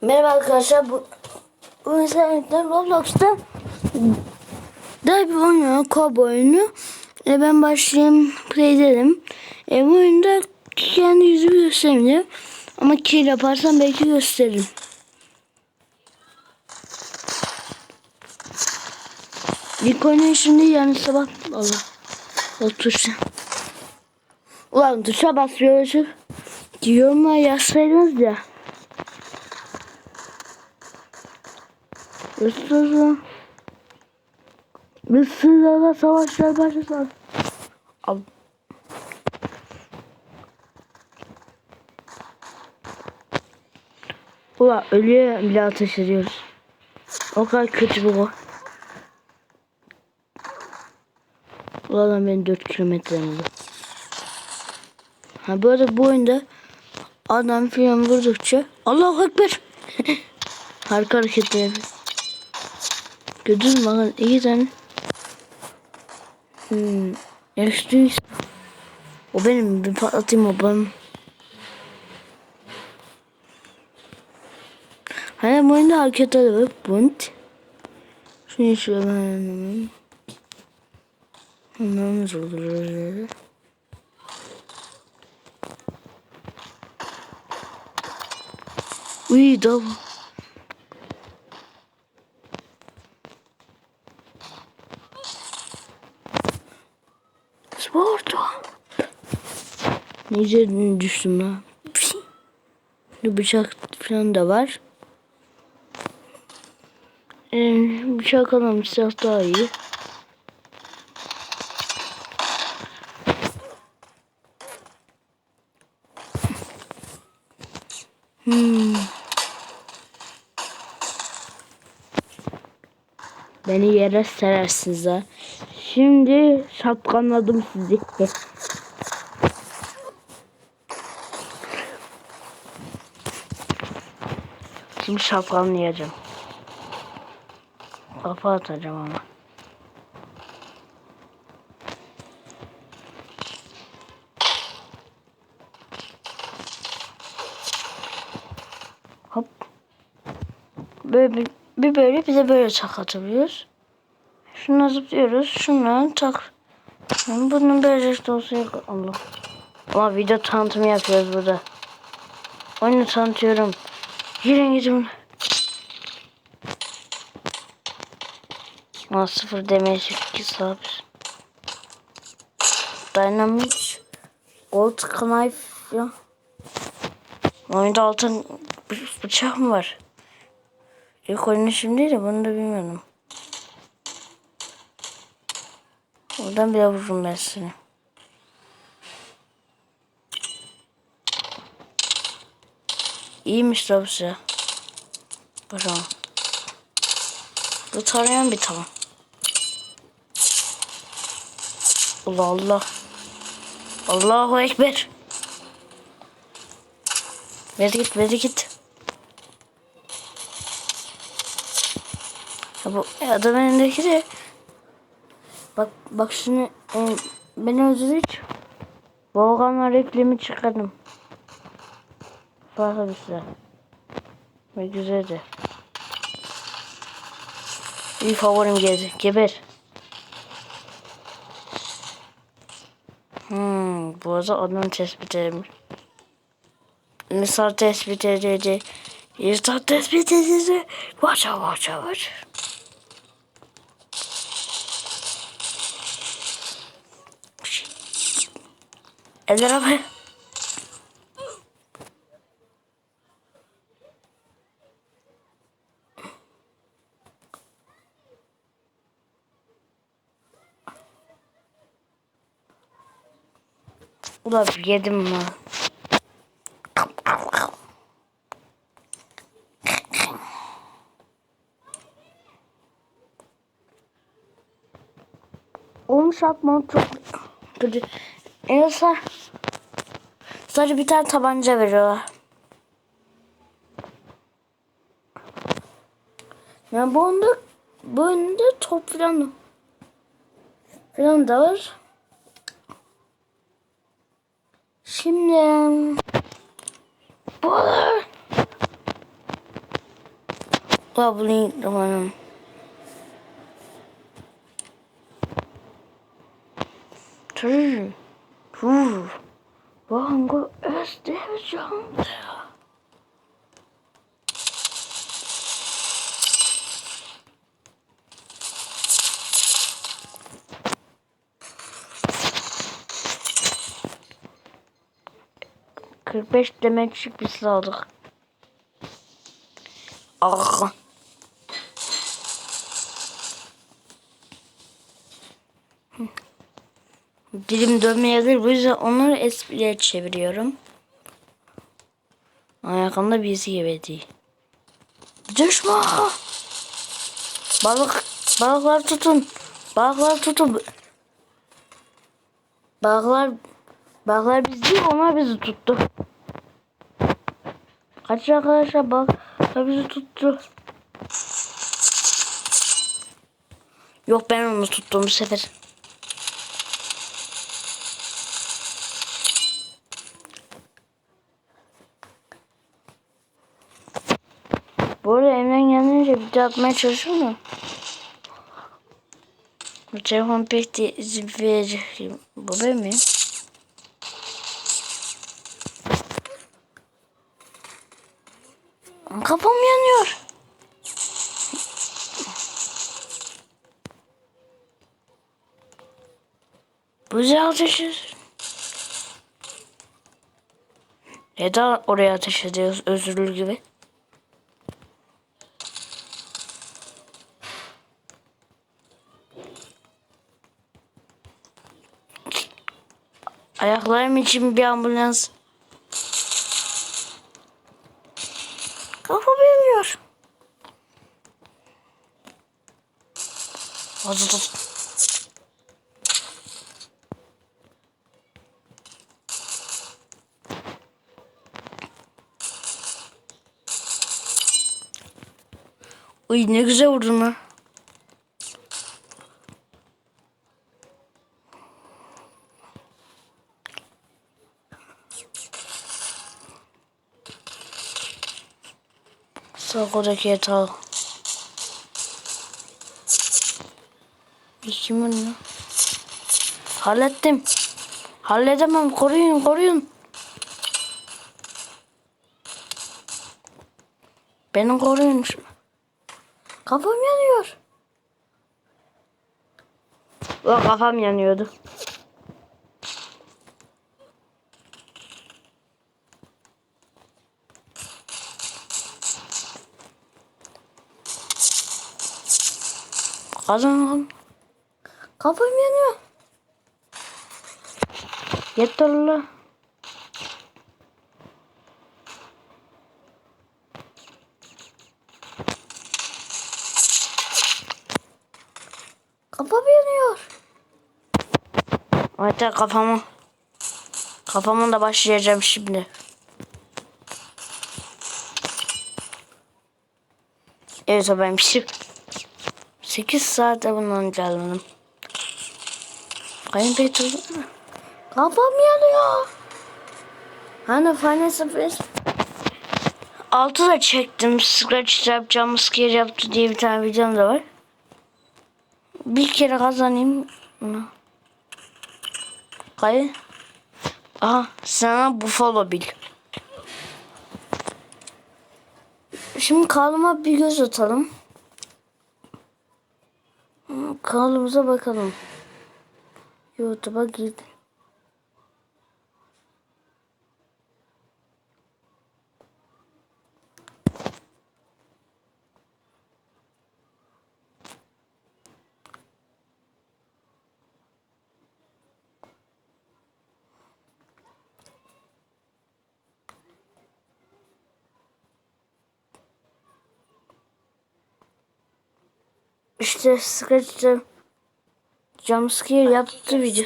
Merhaba arkadaşlar. Bu, bu internette Roblox'ta da bir oyunu, kob oyunu. E, ben başlayayım, play edelim. E, bu oyunda kendi yüzümü göstermeyeceğim. Ama kill yaparsam belki gösteririm. İlk oyunu şimdi yani sabah Allah. O tuşa. Ulan tuşa basıyoruz. Diyorum ya yazsaydınız ya. Üstüne. Üstüne savaşlar başlasın. Al. Ulan ölüye bile ateş ediyoruz. O kadar kötü bu. Ulan ben 4 kilometre oldu. Ha bu arada bu oyunda adam filan vurdukça Allahu Ekber Harika hareketler yapıyor. Gördün mü? Bakın tane hmm, yaşlı O benim bir patlatayım o benim Hani bu oyunda hareketler var Bunt. Şunu şöyle hemen Hemen olur Uy da Neyse düştüm lan. Bıçak falan da var. Ee, bıçak alalım silah daha iyi. Hmm. Beni yere serersiniz ha. Şimdi şapkanladım sizi. Şimdi şapkanlayacağım. Kafa atacağım ama. Hop. Böyle bir, bir böyle bir de böyle çak atabiliyoruz. Şuna zıplıyoruz. Şundan tak. Yani bunun böyle olsa yok. Allah. Ama video tanıtımı yapıyoruz burada. Oyunu tanıtıyorum. Girin gidin. Ama sıfır demeye 2 saat. Dynamic Gold Knife ya. Oyunda altın bı- bıçak mı var? İlk oyunu şimdi de bunu da bilmiyorum. Oradan bile vururum ben seni. İyiymiş silah. Bakalım. Bu tarayan bir tamam. Allah Allah. Allahu Ekber. Ver git ver git. Ya bu adam elindeki de Bak bak şimdi e, beni öldürdü hiç. Volkan'la reklamı çıkardım. Farklı bir silah. Ve güzeldi. İyi favorim geldi. Geber. Hmm, bu arada adam tespit edilmiş. Misal tespit edildi. İnsan tespit edildi. Watch out, watch out, watch. Eller abi. Ulan yedim mi? Olmuş atmam çok kötü. Son sadece bir tane tabanca veriyorlar. Yani bu oyunda bu oyunda top falan falan da var. Şimdi bu olur. Goblin romanım. Tür. Tür. Bu hangi özdeyeceğim? 45 demetçik bir silah aldık. Ah. Dilim dönmeyebilir. Bu yüzden onları espriye çeviriyorum. Ayakamda birisi gebedi. Düşman! Balık, balıklar tutun. Balıklar tutun. Balıklar balıklar biz değil onlar bizi tuttu. Kaç arkadaşlar balıklar bizi tuttu. Yok ben onu tuttum bu sefer. Bu arada elimden geldiğince video atmaya çalışıyorum. Bu telefon pek de izin verecek. Bu ben miyim? Kafam yanıyor. Buzu ateş ediyoruz. Neden oraya ateş ediyoruz özürlü gibi? Ayaklarım için bir ambulans. Kafam yanıyor. Hadi tut. Uy ne güzel vurdun lan. Sokodaki yatağı. Kimin lan? Hallettim. Halledemem. Koruyun koruyun. Beni koruyun. Kafam yanıyor. O kafam yanıyordu. Kazanalım. Kafam yanıyor. Yeter lan. Kafam yanıyor. Hatta kafamı. Kafamı da başlayacağım şimdi. Evet o benim şey. 8 saate bundan geldim. Kayınpeder Kafam yanıyor. Hani Final Space 6 da çektim. Scratch yapacağım, scare yaptı diye bir tane videom da var. Bir kere kazanayım. Kayı. Aha sana Buffalo Bill. Şimdi kanalıma bir göz atalım. Kanalımıza bakalım. YouTube'a gir. İşte Scratch'te jumpscare yaptı video.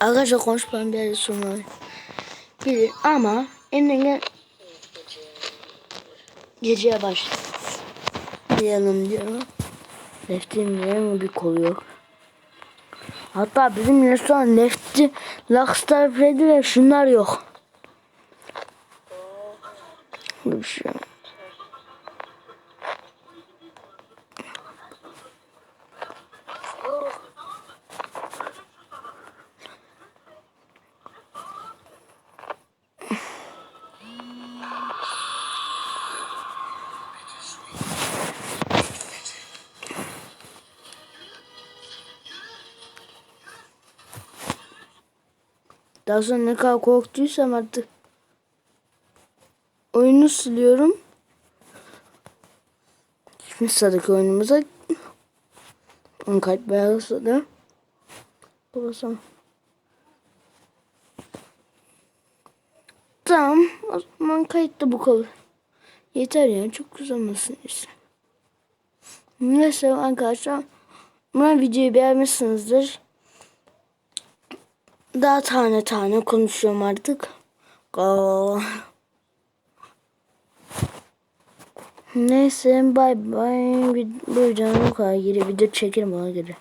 Arkadaşlar konuşmam bir sonra bilir ama elinden gel geceye başlayalım diyorum. Mi bir kolu yok? Hatta bizim restoran Lefty, Rockstar Freddy ve şunlar yok. Daha sonra ne kadar korktuysam artık oyunu siliyorum. Şimdi sıradaki oyunumuza on kalp bayağı ısladı. Burası. Tamam. O zaman kayıtta bu kalır. Yeter ya. Çok uzamasın işte. Neyse arkadaşlar. Umarım videoyu beğenmişsinizdir. Daha tane tane konuşuyorum artık. Aa. Neyse bay bay. Bu videonun kadar geri video çekerim ona göre.